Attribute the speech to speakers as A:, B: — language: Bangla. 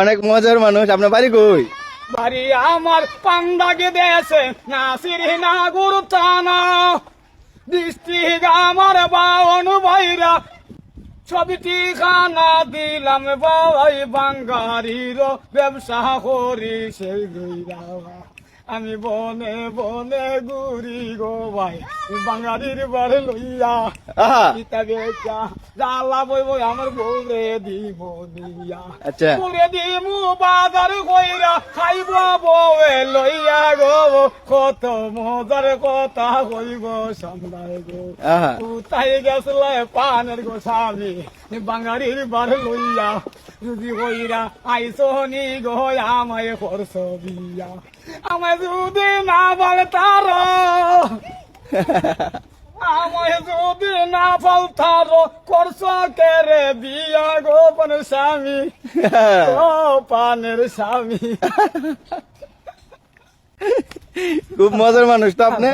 A: অনেক মজার মানুষ। আপনার বাড়ি কই?
B: বাড়ি আমার পান্ডাকে দেশে না সিরি না গুরু টানা ডিস্ট্রিক্ট আমার বাউন ভাইরা। ছবিটি খানা দিলাম বাবাই বাঙ্গারির ব্যবসা করি সেই গইরা আমি বনে বনে ঘুরি গো ভাই। বাঙালির বার লইয়া ইতা বেচা জ্বালা বই বই আমার বউরে দিব দিয়া।
A: আচ্ছা।
B: পুরে দিমু বাজার কইরা খাইব বউে লইয়া গো। কত মজার কথা কইব সামলাই গো।
A: আহা।
B: উতাই গেছলে পানের গো স্বামী বাঙালির বার লইয়া। যদি কইরা আইসো নি গো, আমায় করছ বিয়া। আমায় যদি না বলে তার। আমায় যদি না ফলতার করছ কেরে বিয়া গো পান স্বামী? ও পানের স্বামী।
A: খুব মজার মানুষ তো আপনি।